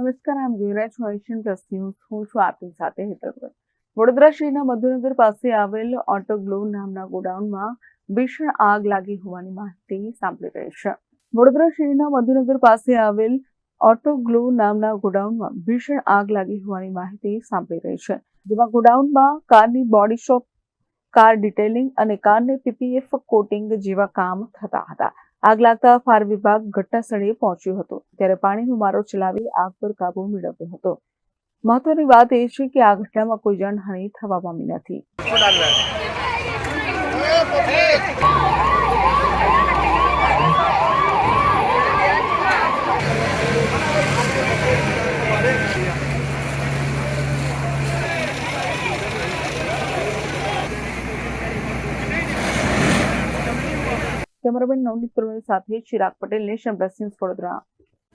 નમસ્કાર, આમ જોઈ રહ્યા એશિયન પ્લસ ન્યૂઝ. હું છું આપની સાથે હેતલ વડોદરા શહેરના મધુનગર પાસે આવેલ ઓટો ગ્લો નામના ગોડાઉનમાં ભીષણ આગ લાગી હોવાની માહિતી સાંભળી રહી છે. વડોદરા શહેરના મધુનગર પાસે આવેલ ઓટો ગ્લો નામના ગોડાઉનમાં ભીષણ આગ લાગી હોવાની માહિતી સાંભળી રહી છે. જેમાં ગોડાઉનમાં કારની બોડી શોપ, કાર ડિટેલિંગ અને કારને પીપીએફ કોટિંગ જેવા કામ થતા હતા. આગ લાગતા ફાયર વિભાગ ઘટનાસ્થળે પહોંચ્યો હતો. ત્યારે પાણીનો મારો ચલાવી આગ પર કાબુ મેળવ્યો હતો. મહત્વની વાત એ છે કે આ ઘટનામાં કોઈ જાનહાનિ થવા પામી નથી. કેમેરામેન નવનીત પ્રવીણ સાથે Chirag Patel nation plus news Vadodara.